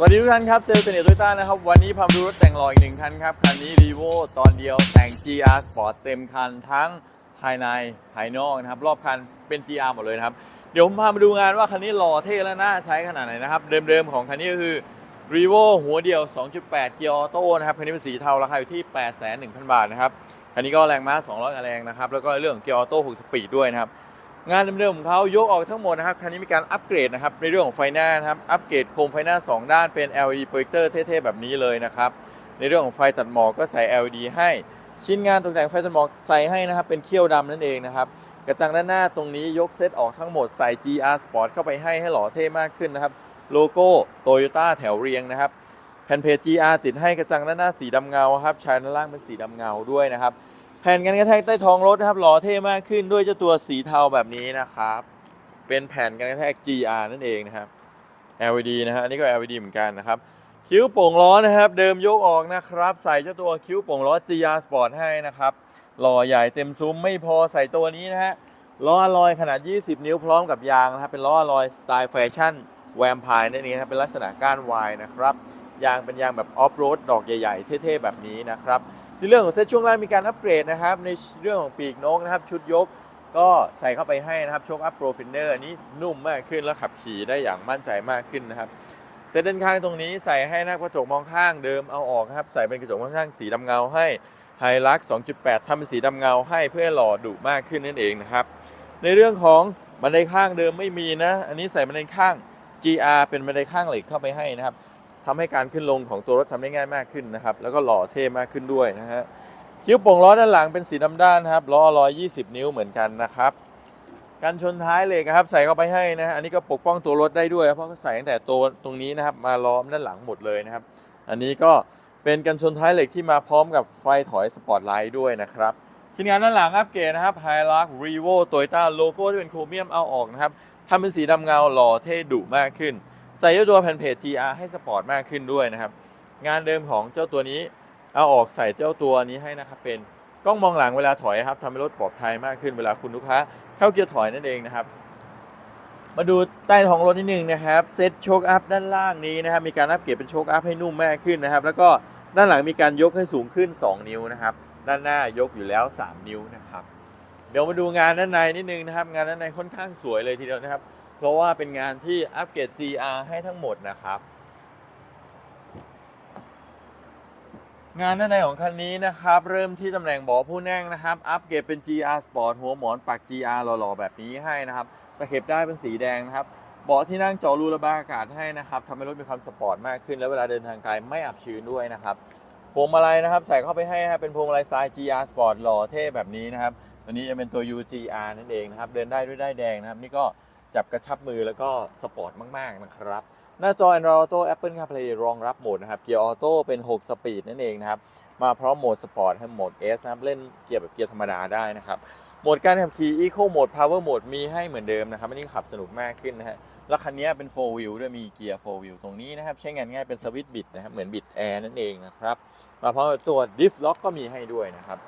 สวัสดีทุกท่านครับเซลล์เซเนตโตโยต้านะครับ วันนี้พามาดูรถแต่งหล่ออีกหนึ่งคันครับ คันนี้ r e v o ตอนเดียวแต่ง GR Sport เต็มคันทั้งภายในภายนอกนะครับ รอบคันเป็น GR หมดเลยนะครับ เดี๋ยวผมพามาดูงานว่าคันนี้หล่อเท่และน่าใช้ขนาดไหนนะครับ เดิมๆของคันนี้ก็คือ r e v o หัวเดียว 2.8 เกียร์ออโต้นะครับ คันนี้เป็นสีเทาราคาอยู่ที่ 8,100,000บาทนะครับ คันนี้ก็แรงม้า 200กว่าแรงนะครับ แล้วก็เรื่องของเกียร์ออโต้ 6 สปีดด้วยนะครับ งานเดิมๆของเขายกออกทั้งหมดนะครับคันนี้มีการอัปเกรดนะครับในเรื่องของไฟหน้านะครับอัปเกรดโคมไฟหน้า 2 ด้านเป็น LED โปรเจคเตอร์เท่ๆ แบบนี้เลยนะครับในเรื่องของไฟตัดหมอกก็ใส่ LED ให้ชิ้นงานตกแต่งไฟตัดหมอกใส่ให้นะครับเป็นเขี้ยวดำนั่นเองนะครับกระจังด้านหน้าตรงนี้ยกเซตออกทั้งหมดใส่ GR Sport เข้าไปให้ให้หล่อเท่มากขึ้นนะครับโลโก้โตโยต้าแถวเรียงนะครับแผ่นเพจ GR ติดให้กระจังด้านหน้าสีดำเงาครับชายด้านล่างเป็นสีดำเงาด้วยนะครับ แผ่นกันกระแทกใต้ท้องรถนะครับหล่อเท่มากขึ้นด้วยเจ้าตัวสีเทาแบบนี้นะครับ เป็นแผ่นกันกระแทก GR นั่นเองนะครับ LED นะฮะอันนี้ก็ LED เหมือนกันนะครับ คิ้วโป่งล้อนะครับ เดิมยกออกนะครับ ใส่เจ้าตัวคิ้วโป่งล้อ GR Sport ให้นะครับหล่อใหญ่เต็มซุ้มไม่พอใส่ตัวนี้นะฮะล้ออลอยขนาด 20 นิ้วพร้อมกับยางนะครับเป็นล้ออลอยสไตล์แฟชั่นแวมไพร์นั่นเองครับเป็นลักษณะก้านวายนะครับยางเป็นยางแบบออฟโรดดอกใหญ่ ๆ เท่ๆแบบนี้นะครับ ในเรื่องของเซ็ตช่วงล่างมีการอัปเกรดนะครับ ในเรื่องของปีกนกนะครับ ชุดยกก็ใส่เข้าไปให้นะครับโชคอัพโปรฟินเนอร์อันนี้นุ่มมากขึ้นแล้วขับขี่ได้อย่างมั่นใจมากขึ้นนะครับเซตด้านข้างตรงนี้ใส่ให้หน้ากระจกมองข้างเดิมเอาออกนะครับ ใส่เป็นกระจกมองข้างสีดำเงาให้ไฮลัก 2.8ทำเป็นสีดำเงาให้เพื่อห้หล่อดุมากขึ้นนั่นเองนะครับ ในเรื่องของบันไดข้างเดิมไม่มีนะ อันนี้ใส่บันไดข้าง GR เป็นบันไดข้างเหล็กเข้าไปให้นะครับ ทำให้การขึ้นลงของตัวรถทำได้ง่ายมากขึ้นนะครับ แล้วก็หล่อเท่มากขึ้นด้วยนะฮะคิ้วโป่งล้อด้านหลังเป็นสีดำด้านนะครับล้อ 120 นิ้วเหมือนกันนะครับกันชนท้ายเหล็กครับ ใส่เข้าไปให้นะฮะอันนี้ก็ปกป้องตัวรถได้ด้วย เพราะเขาใส่ตั้งแต่ตัวตรงนี้นะครับ มาล้อมด้านหลังหมดเลยนะครับ อันนี้ก็เป็นกันชนท้ายเหล็กที่มาพร้อมกับไฟถอยสปอตไลท์ด้วยนะครับชิ้นงานด้านหลังอัปเกรดนะครับไฮลักรีโวโตโยต้าโลโก้ที่เป็นโครเมียมเอาออกนะครับทำเป็นสีดำเงาหล่อเท่ดุมากขึ้น ใส่เจ้าตัวแผ่นเพจ GR ให้สปอร์ตมากขึ้นด้วยนะครับ งานเดิมของเจ้าตัวนี้เอาออกใส่เจ้าตัวนี้ให้นะครับเป็นกล้องมองหลังเวลาถอยครับทำให้รถปลอดภัยมากขึ้นเวลาคุณลูกค้าเข้าเกียร์ถอยนั่นเองนะครับ มาดูใต้ท้องรถนิดนึงนะครับเซ็ตโชคอัพด้านล่างนี้นะครับมีการอัปเกรดเป็นโชคอัพให้นุ่มมากขึ้นนะครับ แล้วก็ด้านหลังมีการยกให้สูงขึ้น 2 นิ้วนะครับ ด้านหน้ายกอยู่แล้ว 3 นิ้วนะครับ เดี๋ยวมาดูงานด้านในนิดนึงนะครับ งานด้านในค่อนข้างสวยเลยทีเดียวนะครับ เพราะว่าเป็นงานที่อัปเกรด GR ให้ทั้งหมดนะครับ งานด้านในของคันนี้นะครับ เริ่มที่ตำแหน่งเบาะผู้นั่งนะครับ อัปเกรดเป็น GR Sport หัวหมอนปัก GR หล่อๆแบบนี้ให้นะครับตะเข็บได้เป็นสีแดงนะครับเบาะที่นั่งเจาะรูระบายอากาศให้นะครับทำให้รถมีความสปอร์ตมากขึ้น และเวลาเดินทางไกลไม่อับชื้นด้วยนะครับพวงมาลัยนะครับ ใส่เข้าไปให้ครับเป็นพวงมาลัยสไตล์ GR Sport หล่อเท่แบบนี้นะครับตัวนี้จะเป็นตัว UGR นั่นเองนะครับ เดินได้ด้วยได้แดงนะครับ นี่ก็ จับกระชับมือแล้วก็สปอร์ตมาก ๆ นะครับ หน้าจอ Android Auto Apple CarPlay รองรับโหมดนะครับ เกียร์ออโต้เป็น 6 สปีดนั่นเองนะครับ มาพร้อมโหมดสปอร์ตให้โหมด S นะครับ เล่นเกียร์แบบเกียร์ธรรมดาได้นะครับ โหมดการขับขี่ Eco Mode Power Mode มีให้เหมือนเดิมนะครับอันนี้ขับสนุกมากขึ้นนะฮะ แล้วคันนี้เป็น 4 wheel ด้วยมีเกียร์ 4 wheel ตรงนี้นะครับ ใช้งานง่ายเป็นสวิตช์บิดนะครับ เหมือนบิดแอร์นั่นเองนะครับ มาพร้อมตัว Diff Lock ก็มีให้ด้วยนะครับ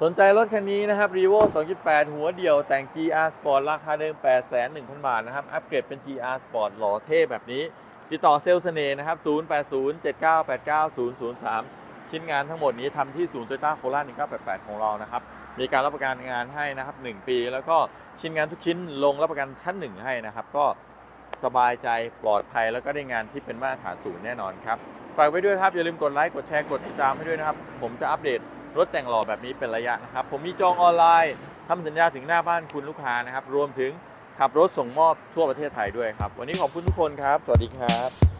สนใจรถคันนี้นะครับ Revo 2.8 หัวเดี่ยวแต่ง GR Sport ราคาเดิม8,100,000 บาทนะครับ อัปเกรดเป็น GR Sport หล่อเท่แบบนี้ ติดต่อเซลล์เสน่ห์นะครับ 0807989003 ชิ้นงานทั้งหมดนี้ทำที่ศูนย์โตโยต้าโคราช1988 ของเรานะครับ มีการรับประกันงานให้นะครับ 1 ปี แล้วก็ชิ้นงานทุกชิ้นลงรับประกันชั้น 1 ให้นะครับ ก็สบายใจปลอดภัยแล้วก็ได้งานที่เป็นมาตรฐานศูนย์แน่นอนครับ ฝากไว้ด้วยครับ อย่าลืมกดไลค์ กดแชร์ กดติดตามให้ด้วยนะครับ ผมจะอัปเดต รถแต่งหล่อแบบนี้เป็นระยะนะครับ ผมมีจองออนไลน์ทำสัญญาถึงหน้าบ้านคุณลูกค้านะครับ รวมถึงขับรถส่งมอบทั่วประเทศไทยด้วยครับ วันนี้ขอบคุณทุกคนครับ สวัสดีครับ